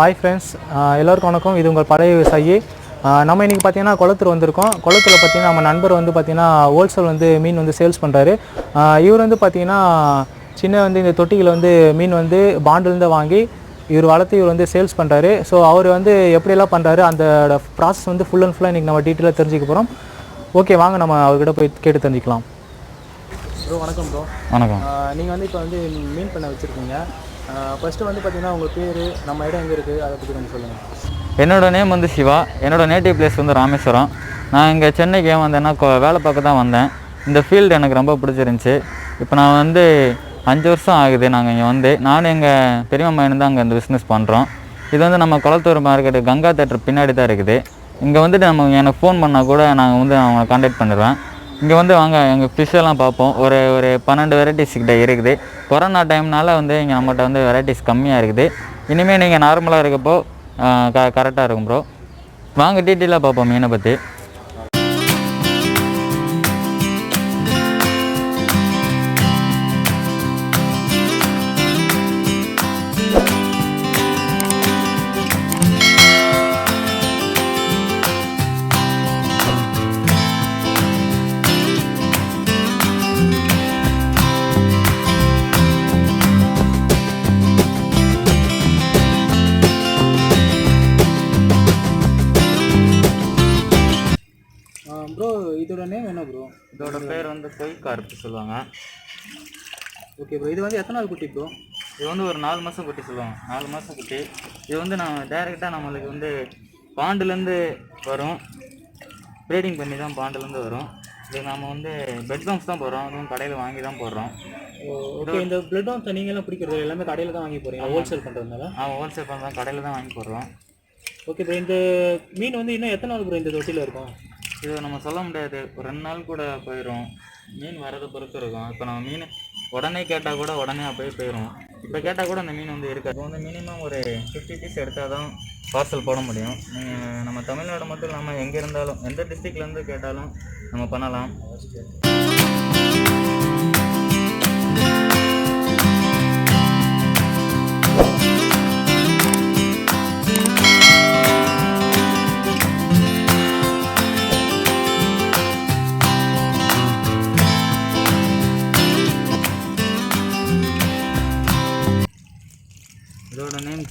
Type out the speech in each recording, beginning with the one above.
Hi friends எல்லோருக்கும் வணக்கம். இது உங்கள் பழைய விவசாயி. நம்ம இன்றைக்கி பார்த்தீங்கன்னா குளத்தூர் வந்திருக்கோம். குளத்தூரில் பார்த்தீங்கன்னா நம்ம நண்பர் வந்து பார்த்தீங்கன்னா ஹோல்சேல் வந்து மீன் வந்து சேல்ஸ் பண்ணுறாரு இவர் வந்து பார்த்தீங்கன்னா சின்ன வந்து இந்த தொட்டிகளை வந்து மீன் வந்து பாண்டிலேருந்து வாங்கி இவர் வளர்த்து இவர் வந்து சேல்ஸ் பண்ணுறாரு ஸோ அவர் வந்து எப்படியெல்லாம் பண்ணுறாரு அந்த ப்ராசஸ் வந்து ஃபுல் அண்ட் ஃபுல்லாக இன்றைக்கி நம்ம டீட்டெயிலாக தெரிஞ்சுக்க போகிறோம் ஓகே வாங்க நம்ம அவர்கிட்ட போய் கேட்டு தெரிஞ்சுக்கலாம். ப்ரோ வணக்கம் ப்ரோ வணக்கம். நீங்கள் வந்து இப்போ வந்து மீன் பண்ண வச்சுருக்கீங்க. ஃபஸ்ட்டு வந்து பார்த்தீங்கன்னா உங்கள் பேர் நம்ம இடம் எங்கே இருக்குது அதை பற்றி கொஞ்சம் சொல்லுங்கள் என்னோட நேம் வந்து சிவா. என்னோட நேட்டிவ் பிளேஸ் வந்து ராமேஸ்வரம். நான் இங்கே சென்னைக்கு ஏன் வந்தேன்னா வேலை பார்க்க தான் வந்தேன். இந்த ஃபீல்டு எனக்கு ரொம்ப பிடிச்சிருந்துச்சி. இப்போ நான் வந்து அஞ்சு வருஷம் ஆகுது நாங்கள் இங்கே வந்து. நானும் எங்கள் பெரியம்மா பையனும் தான் அங்கே இந்த பிஸ்னஸ் பண்ணுறோம் இது வந்து நம்ம குளத்தூர் மார்க்கெட்டு கங்கா தேட்டர் பின்னாடி தான் இருக்குது. இங்கே வந்துட்டு நம்ம எனக்கு ஃபோன் பண்ணால் கூட நாங்கள் வந்து அவங்கள கான்டாக்ட் பண்ணிடுவேன். இங்கே வந்து வாங்க எங்கள் ஃபிஷ்ஷெல்லாம் பார்ப்போம். ஒரு ஒரு பன்னெண்டு வெரைட்டிஸ் கிட்ட இருக்குது. கொரோனா டைம்னால வந்து இங்கே நம்மகிட்ட வந்து வெரைட்டிஸ் கம்மியாக இருக்குது. இனிமேல் நீங்கள் நார்மலாக இருக்கப்போ க கரெக்டாக இருக்கும் ப்ரோ வாங்க டீட்டெயிலாக பார்ப்போம் மீனை பற்றி இதோட பேர் வந்து கொய் கார்ப்பு சொல்லுவாங்க. ஓகே ப்ரோ இது வந்து எத்தனை நாள் குட்டி ப்ரோ இது வந்து ஒரு நாலு மாதம் குட்டி சொல்லுவாங்க. நாலு மாதம் குட்டி. இது வந்து நான் டைரெக்டாக நம்மளுக்கு வந்து பாண்டுலேருந்து வரும். ப்ரீடிங் பண்ணி தான் பாண்டுலேருந்து வரும். இது நம்ம வந்து பெட் பாம்ஸ் தான் போடுறோம். அதுவும் கடையில் வாங்கி தான் போடுறோம். ஓகே இந்த பிளட் வந்து நீங்களாம் பிடிக்கிறது எல்லாமே கடையில் தான் வாங்கி போகிறீங்க ஹோல்சேல் பண்ணுறதுனால அவன் ஹோல்சேல் பண்ணுறோம் கடையில் தான் வாங்கி போடுறோம். ஓகே ப்ரோ இந்த மீன் வந்து இன்னும் எத்தனை நாள் ப்ரோ இந்த தொட்டியில் இருக்கும்? இதை நம்ம சொல்ல முடியாது. ஒரு ரெண்டு நாள் கூட போயிடும் மீன் வரதை பொறுத்து இருக்கும். இப்போ நம்ம மீன் உடனே கேட்டால் கூட உடனே அப்படியே போயிடும் இப்போ கேட்டால் கூட அந்த மீன் வந்து இருக்காது. இப்போ வந்து மினிமம் ஒரு ஃபிஃப்டி பீஸ் எடுத்தால் தான் பார்சல் போட முடியும். நம்ம தமிழ்நாடு மட்டும் இல்லாமல் எங்கே இருந்தாலும் எந்த டிஸ்ட்ரிக்ட்லேருந்து கேட்டாலும் நம்ம பண்ணலாம்.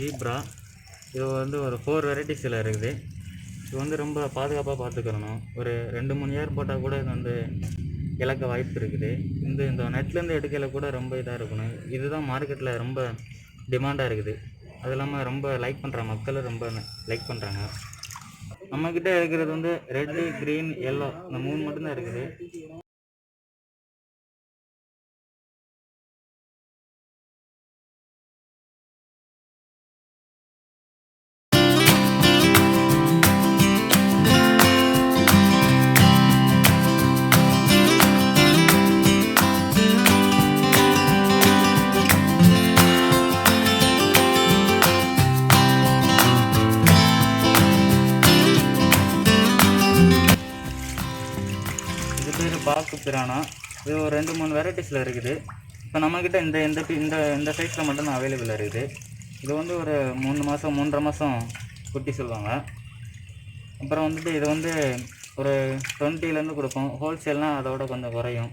சீப்ரா ஜீப்ரா இது வந்து ஒரு ஃபோர் வெரைட்டிஸில் இருக்குது. இது வந்து ரொம்ப பாதுகாப்பாக பார்த்துக்கிறணும் ஒரு ரெண்டு மூணு இயர் போட்டால் கூட இது வந்து இழக்க வாய்ப்பு இருக்குது. இந்த இந்த நெட்லேருந்து எடுக்கல கூட ரொம்ப இதாக இருக்கணும். இதுதான் மார்க்கெட்டில் ரொம்ப டிமாண்டாக இருக்குது. அது இல்லாமல் ரொம்ப லைக் பண்ணுற மக்களும் ரொம்ப லைக் பண்ணுறாங்க நம்மக்கிட்ட இருக்கிறது வந்து ரெட்டு க்ரீன் எல்லோ இந்த மூணு மட்டும்தான் இருக்குது. இது பிரானா இது ஒரு ரெண்டு மூணு வெரைட்டிஸில் இருக்குது. இப்போ நம்மக்கிட்ட இந்த இந்த இந்த இந்த சைஸில் மட்டும்தான் அவைலபிளாக இருக்குது. இது வந்து ஒரு மூணு மாதம் மூன்றரை மாதம் குட்டி சொல்லுவாங்க. அப்புறம் வந்துட்டு இது வந்து ஒரு டுவெண்ட்டிலேருந்து கொடுப்போம். ஹோல்சேல்னால் அதோட கொஞ்சம் குறையும்.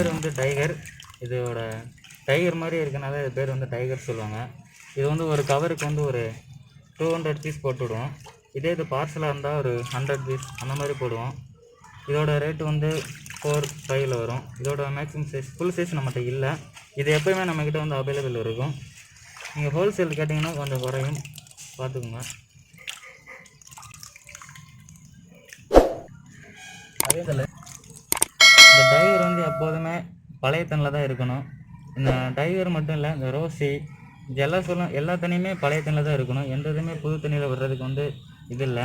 பேர் வந்து டைகர். இதோட டைகர் மாதிரி இருக்கனால இது பேர் வந்து டைகர் சொல்லுவாங்க. இது வந்து ஒரு கவருக்கு வந்து ஒரு டூ ஹண்ட்ரட் பீஸ் போட்டுவிடுவோம். இதே இது பார்சலாக இருந்தால் ஒரு ஹண்ட்ரட் பீஸ் அந்த மாதிரி போடுவோம். இதோட ரேட்டு வந்து ஃபோர் ஃபைவ்ல வரும். இதோட மேக்ஸிமம் சைஸ் ஃபுல் சைஸ் நம்மகிட்ட இல்லை. இது எப்போயுமே நம்மக்கிட்ட வந்து அவைலபிள் இருக்கும். நீங்கள் ஹோல்சேல் கேட்டிங்கன்னா கொஞ்சம் குறையும். பார்த்துக்குங்க. அதே இதில் எப்போதுமே பழைய தண்ணில் தான் இருக்கணும். இந்த டைகர் மட்டும் இல்லை இந்த ரோசி இது எல்லா சொல்லும் எல்லா தண்ணியுமே பழைய தண்ணியில் தான் இருக்கணும். எந்த இதுவுமே புது தண்ணியில் விடுறதுக்கு வந்து இது இல்லை.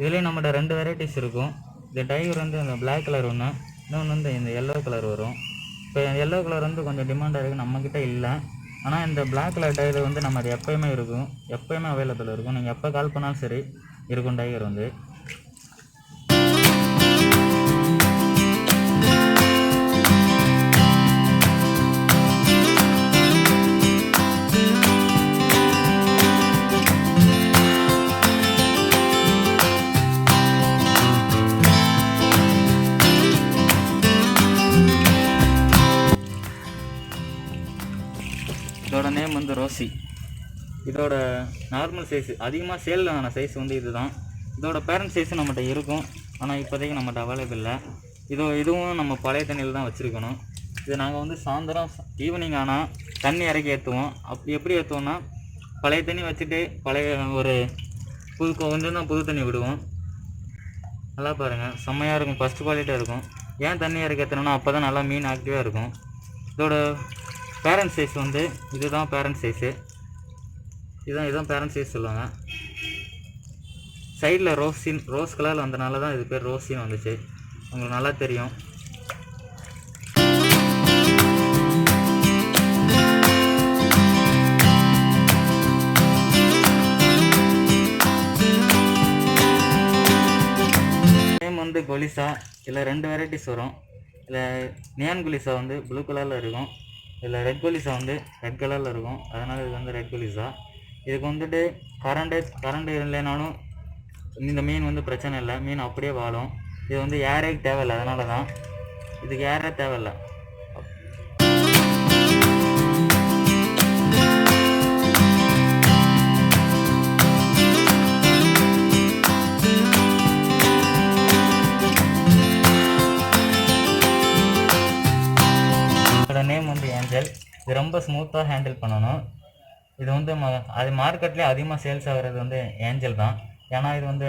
இதுலேயும் நம்மகிட்ட ரெண்டு வெரைட்டிஸ் இருக்கும். இந்த டைகர் வந்து அந்த பிளாக் கலர் ஒன்று இன்னொன்று வந்து இந்த எல்லோ கலர் வரும். இப்போ எல்லோ கலர் வந்து கொஞ்சம் டிமாண்டாக இருக்குது நம்மக்கிட்ட இல்லை. ஆனால் இந்த பிளாக் கலர் டயர் வந்து நம்ம அது எப்போயுமே இருக்கும். எப்போயுமே அவைலபிள் இருக்கும். நீங்கள் எப்போ கால் பண்ணாலும் சரி இருக்கும் டைகர் வந்து. நேம் வந்து ரோசி. இதோட நார்மல் சைஸ் அதிகமாக சேலில் ஆன சைஸ் வந்து இதுதான். இதோட பேரண்ட் சைஸ் நம்மகிட்ட இருக்கும். ஆனால் இப்போதைக்கு நம்மகிட்ட அவைலபிள் இல்லை. இதோ இதுவும் நம்ம பழைய தண்ணியில் தான் வச்சுருக்கணும். இது நாங்கள் வந்து சாயந்தரம் ஈவினிங் ஆனால் தண்ணி இறக்கி ஏற்றுவோம் அப்படி எப்படி ஏற்றுவோம்னா பழைய தண்ணி வச்சுட்டு பழைய ஒரு புது கொஞ்சம் தான் புது தண்ணி விடுவோம். நல்லா பாருங்கள் செம்மையாக இருக்கும். ஃபஸ்ட் குவாலிட்டியாக இருக்கும். ஏன் தண்ணி இறக்கி ஏற்றணும்னா அப்போ தான் நல்லா மீன் ஆக்டிவாக இருக்கும். இதோட பேரண்ட் சைஸ் வந்து இதுதான் பேரண்ட் சைஸு இதுதான் இதுதான் பேரண்ட் சைஸ் சொல்லுவாங்க. சைடில் ரோஸின் ரோஸ் கலரில் வந்தனால தான் இது பேர் ரோஸின் வந்துச்சு. உங்களுக்கு நல்லா தெரியும். நேம் வந்து கொலிசா இதில் ரெண்டு வெரைட்டிஸ் வரும். இதில் நியான் குலிசா வந்து ப்ளூ கலரில் இருக்கும். இதில் ரெட் கொலிசா வந்து ரெட் கலரில் இருக்கும். அதனால் இது வந்து ரெட் கொலிசா இதுக்கு வந்துட்டு கரண்ட்டு கரண்ட் இல்லைனாலும் இந்த மீன் வந்து பிரச்சனை இல்லை. மீன் அப்படியே வாழும். இது வந்து ஏரே தேவையில்லை. அதனால தான். இதுக்கு ஏரே தேவையில்லை. இதோட நேம் வந்து ஏஞ்சல் இது ரொம்ப ஸ்மூத்தாக ஹேண்டில் பண்ணணும். இது வந்து ம அது மார்க்கெட்லேயே அதிகமாக சேல்ஸ் ஆகிறது வந்து ஏஞ்சல் தான். ஏன்னா இது வந்து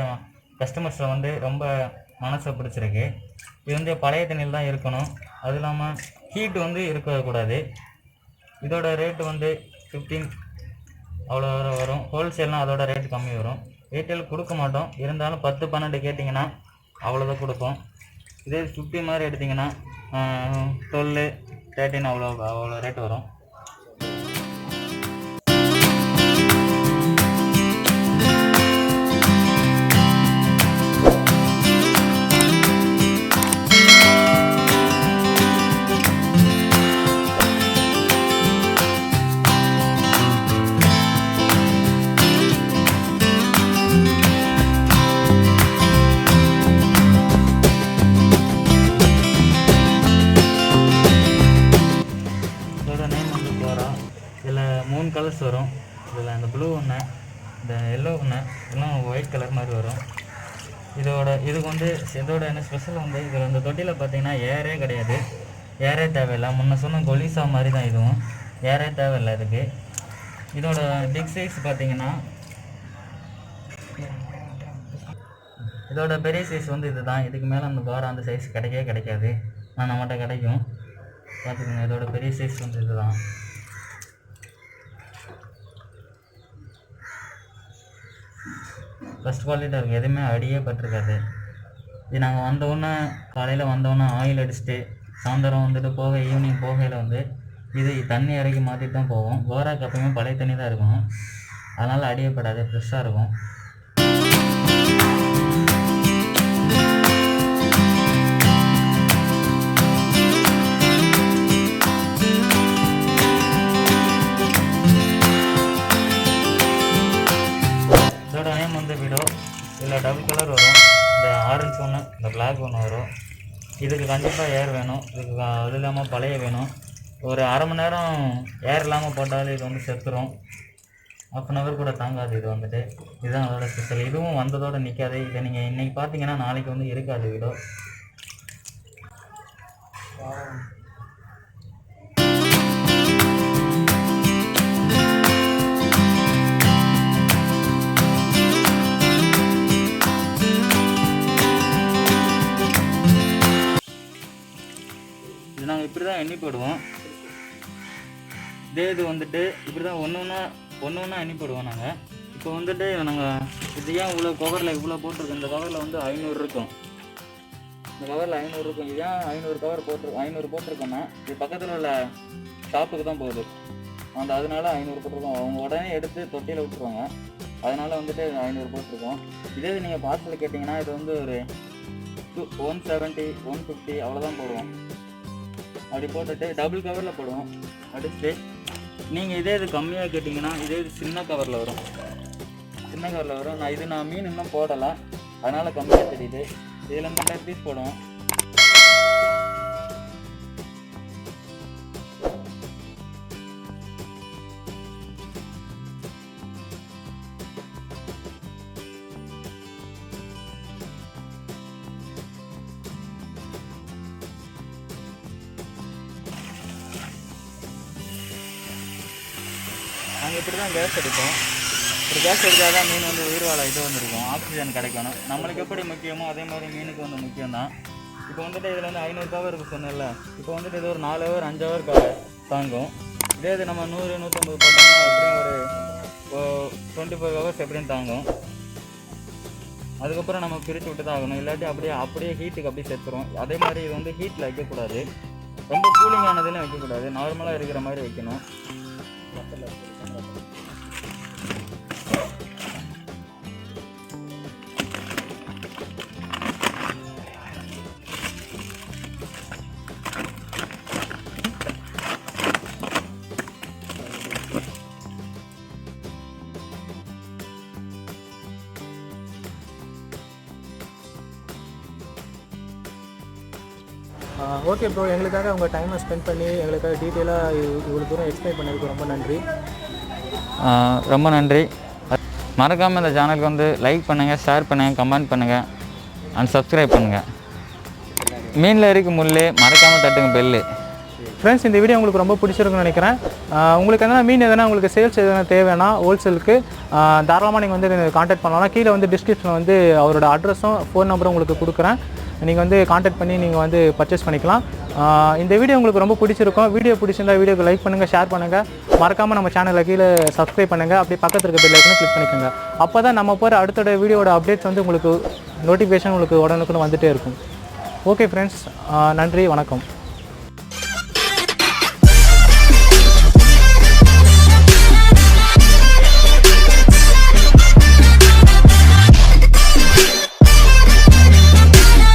கஸ்டமர்ஸில் வந்து ரொம்ப மனசை பிடிச்சிருக்கு. இது வந்து பழைய தண்ணியில் தான் இருக்கணும். அது இல்லாமல் ஹீட் வந்து இருக்கக்கூடாது இதோட ரேட்டு வந்து ஃபிஃப்டீன் அவ்வளோ வரும். ஹோல்சேல்னால் அதோட ரேட் கம்மி வரும். ரீட்டெயில் கொடுக்க மாட்டோம். இருந்தாலும் பத்து பன்னெண்டு கேட்டிங்கன்னா அவ்வளோதான் கொடுப்போம். இதே ஃபிஃப்டி மாதிரி எடுத்திங்கன்னா டுவெல்லு தேர்ட்டின் அவ்வளோ அவ்வளோ ரேட் வரும். இதோட இதுக்கு வந்து இதோட என்ன ஸ்பெஷல் வந்து இதில் இந்த தொட்டியில் பார்த்தீங்கன்னா ஏரே கிடையாது. ஏரே தேவையில்லை. முன்ன சொன்ன கொலிசா மாதிரி தான் இதுவும். ஏரே தேவையில்லை இதுக்கு. இதோட பிக் சைஸ் பார்த்தீங்கன்னா இதோட பெரிய சைஸ் வந்து இதுதான். இதுக்கு மேலே அந்த கோரா அந்த சைஸ் கிடைக்கவே கிடைக்காது. ஆனால் நம்மகிட்ட கிடைக்கும். பார்த்துக்கோங்க இதோட பெரிய சைஸ் வந்து இதுதான். ஃபஸ்ட் குவாலிட்டியாக இருக்கும் எதுவுமே அடியே பட்டிருக்காது. இது நாங்கள் வந்தோடனே காலையில் வந்தோடனே ஆயில் அடிச்சுட்டு சாயந்தரம் வந்துட்டு போக ஈவினிங் போகையில் வந்து இது தண்ணி இறக்கி மாற்றிட்டு தான் போவோம். கோராக்கு எப்பவுமே பழைய தண்ணி தான் இருக்கும் அதனால் அடியப்படாது. ஃப்ரெஷ்ஷாக இருக்கும். இதில் டபுள் கலர் வரும். இந்த ஆரஞ்சு ஒன்று இந்த பிளாக் ஒன்று வரும். இதுக்கு கண்டிப்பாக ஏர் வேணும். இதுக்கு அது இல்லாமல் பழைய வேணும். ஒரு அரை மணி நேரம் ஏர் இல்லாமல் போட்டாலும் இது வந்து செத்துரும். ஆஃப் அன் ஹவர் கூட தாங்காது இது வந்துட்டு. இதுதான் அதோட ஸ்பெஷல் இதுவும் வந்ததோட நிற்காது இதை நீங்கள் இன்றைக்கி பார்த்தீங்கன்னா நாளைக்கு வந்து இருக்காது வீடோ அனுப்பி விடுவோம் இதே இது வந்துட்டு இப்படி தான் ஒன்று ஒன்றா ஒன்று ஒன்றா அனுப்பி விடுவோம் நாங்கள் இப்போ வந்துட்டு நாங்கள் இது ஏன் இவ்வளோ கவரில் இவ்வளோ போட்டிருக்கோம் இந்த கவரில் வந்து ஐநூறு இருக்கும். இந்த கவரில் ஐநூறு இருக்கும். இது ஏன் ஐநூறு கவர் போட்டு ஐநூறு போட்டிருக்கோன்னா இது பக்கத்தில் உள்ள ஷாப்புக்கு தான் போகுது. அந்த அதனால ஐநூறு போட்டிருக்கோம். அவங்க உடனே எடுத்து தொட்டியில் விட்டுருவாங்க. அதனால வந்துட்டு ஐநூறு போட்டிருக்கோம். இதே இது நீங்கள் பார்சல் கேட்டிங்கன்னா இது வந்து ஒரு two one seventy one fifty அவ்வளோதான் போடுவோம். அப்படி போட்டுட்டு டபுள் கவரில் போடுவோம். அடிச்சுட்டு நீங்கள் இதே இது கம்மியாக கேட்டிங்கன்னா இதே இது சின்ன கவரில் வரும். சின்ன கவரில் வரும். நான் இது நான் மீன் இன்னும் போடலை. அதனால் கம்மியாக தெரியுது. இதில் மட்டும் பீஸ் போடுவோம். இப்படி தான் கேஸ் எடுப்போம். இப்படி கேஸ் எடுத்தால் தான் மீன் வந்து உயிர் வாழ இது வந்துருக்கும். ஆக்சிஜன் கிடைக்கணும். நம்மளுக்கு எப்படி முக்கியமோ அதே மாதிரி மீனுக்கு வந்து முக்கியம் தான் இப்போ வந்துட்டு இதில் வந்து ஐநூறு கவர் இருக்குது சொன்னேன்ல. இப்போ வந்துட்டு இது ஒரு நாலு ஹவர் அஞ்சு ஹவர் தாங்கும். இதே இது நம்ம நூறு நூற்றம்பது போட்டோம்னா எப்படியும் ஒரு டுவெண்ட்டி ஃபைவ் ஹவர்ஸ் எப்படியும் தாங்கும். அதுக்கப்புறம் நம்ம பிரித்து விட்டு தான் ஆகணும். இல்லாட்டி அப்படியே அப்படியே ஹீட்டுக்கு அப்படியே செத்துரும். அதே மாதிரி இது வந்து ஹீட்டில் வைக்கக்கூடாது. ரொம்ப கூலிங் ஆனதுலையும் வைக்கக்கூடாது. நார்மலாக இருக்கிற மாதிரி வைக்கணும். ஓகே ப்ரோ எங்களுக்காக உங்கள் டைமை ஸ்பெண்ட் பண்ணி எங்களுக்காக டீட்டெயிலாக இவ்வளோ தூரம் எக்ஸ்பிளைன் பண்ணதுக்கு ரொம்ப நன்றி. ரொம்ப நன்றி. மறக்காமல் இந்த சேனலுக்கு வந்து லைக் பண்ணுங்கள் ஷேர் பண்ணுங்கள் கமெண்ட் பண்ணுங்கள் அண்ட் சப்ஸ்கிரைப் பண்ணுங்கள் மீனில் இருக்க முள்ளு மறக்காமல் தட்டுங்க பெல்லு ஃப்ரெண்ட்ஸ் இந்த வீடியோ உங்களுக்கு ரொம்ப பிடிச்சிருக்குன்னு நினைக்கிறேன். உங்களுக்கு எதனா மீன் எதனா உங்களுக்கு சேல்ஸ் எதனா தேவைன்னா ஹோல்சேலுக்கு தாராளமாக நீங்கள் வந்து காண்டாக்ட் பண்ணலாம். கீழே வந்து டிஸ்கிரிப்ஷனில் வந்து அவரோட அட்ரஸும் ஃபோன் நம்பரும் உங்களுக்கு கொடுக்குறேன். நீங்கள் வந்து காண்டாக்ட் பண்ணி நீங்கள் வந்து பர்ச்சேஸ் பண்ணிக்கலாம். இந்த வீடியோ உங்களுக்கு ரொம்ப பிடிச்சிருக்கும். வீடியோ பிடிச்சிருந்தா வீடியோக்கு லைக் பண்ணுங்கள் ஷேர் பண்ணுங்கள் மறக்காமல் நம்ம சேனலில் கீழே சப்ஸ்கிரைப் பண்ணுங்கள் அப்படியே பக்கத்தில் இருக்க பெல் ஐக்கனை கிளிக் பண்ணிக்கோங்க. அப்போ தான் நம்ம போகிற அடுத்தோட வீடியோட அப்டேட்ஸ் வந்து உங்களுக்கு நோட்டிஃபிகேஷன் உங்களுக்கு உடனுக்குன்னு வந்துகிட்டே இருக்கும். ஓகே ஃப்ரெண்ட்ஸ் நன்றி வணக்கம்.